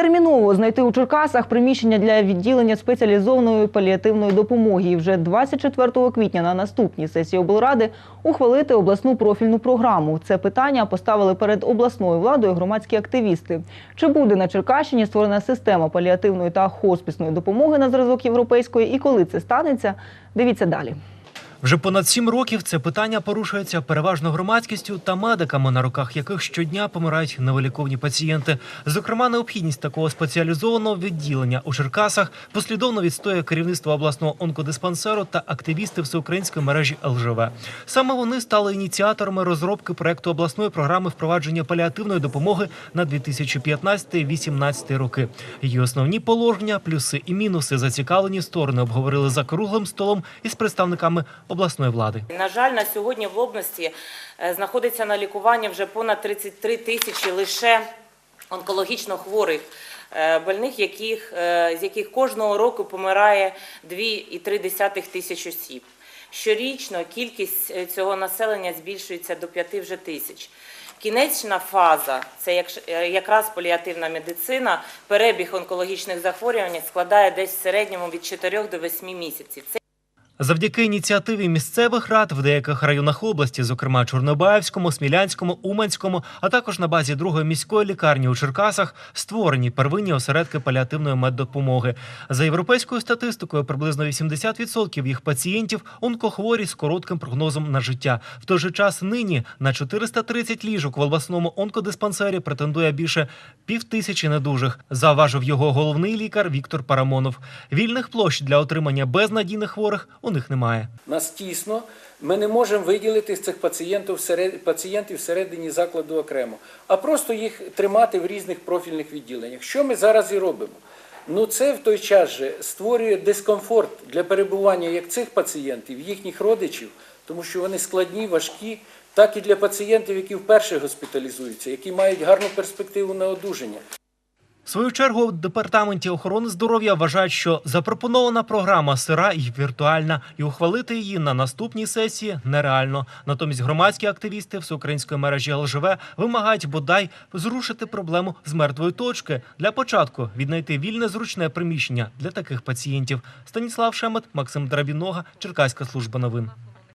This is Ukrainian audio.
Терміново знайти у Черкасах приміщення для відділення спеціалізованої паліативної допомоги. І вже 24 квітня на наступній сесії облради ухвалити обласну профільну програму. Це питання поставили перед обласною владою громадські активісти. Чи буде на Черкащині створена система паліативної та хоспісної допомоги на зразок європейської, і коли це станеться? Дивіться далі. Вже понад сім років це питання порушується переважно громадськістю та медиками, на руках яких щодня помирають невиліковні пацієнти. Зокрема, необхідність такого спеціалізованого відділення у Черкасах послідовно відстоює керівництво обласного онкодиспансеру та активісти всеукраїнської мережі ЛЖВ. Саме вони стали ініціаторами розробки проекту обласної програми впровадження паліативної допомоги на 2015-2018 роки. Її основні положення, плюси і мінуси зацікавлені сторони обговорили за круглим столом із представниками обласної влади. На жаль, на сьогодні в області е, знаходиться на лікуванні вже понад 33 тисячі лише онкологічно хворих е, больних, яких, е, з яких кожного року помирає 2,3 тисяч осіб. Щорічно кількість цього населення збільшується до 5 вже тисяч. Кінечна фаза це якраз паліативна медицина. Перебіг онкологічних захворювань складає десь в середньому від 4 до 8 місяців. Завдяки ініціативі місцевих рад в деяких районах області, зокрема Чорнобаївському, Смілянському, Уманському, а також на базі другої міської лікарні у Черкасах, створені первинні осередки паліативної меддопомоги. За європейською статистикою, приблизно 80% їх пацієнтів онкохворі з коротким прогнозом на життя. В той же час нині на 430 ліжок в обласному онкодиспансері претендує більше півтисячі недужих. Заважив його головний лікар Віктор Парамонов. Вільних площ для отримання безнадійних хворих у них немає. Нас тісно, ми не можемо виділити цих пацієнтів всеред- пацієнтів всередині закладу окремо, а просто їх тримати в різних профільних відділеннях. Що ми зараз і робимо? Ну це в той час же створює дискомфорт для перебування як цих пацієнтів, їхніх родичів, тому що вони складні, важкі, так і для пацієнтів, які вперше госпіталізуються, які мають гарну перспективу на одужання. Свою чергу в департаменті охорони здоров'я вважають, що запропонована програма сира і віртуальна, і ухвалити її на наступній сесії нереально. Натомість громадські активісти всеукраїнської мережі ЛЖВ вимагають бодай зрушити проблему з мертвої точки. Для початку віднайти вільне зручне приміщення для таких пацієнтів. Станіслав Шемет, Максим Драбінога, Черкаська служба новин.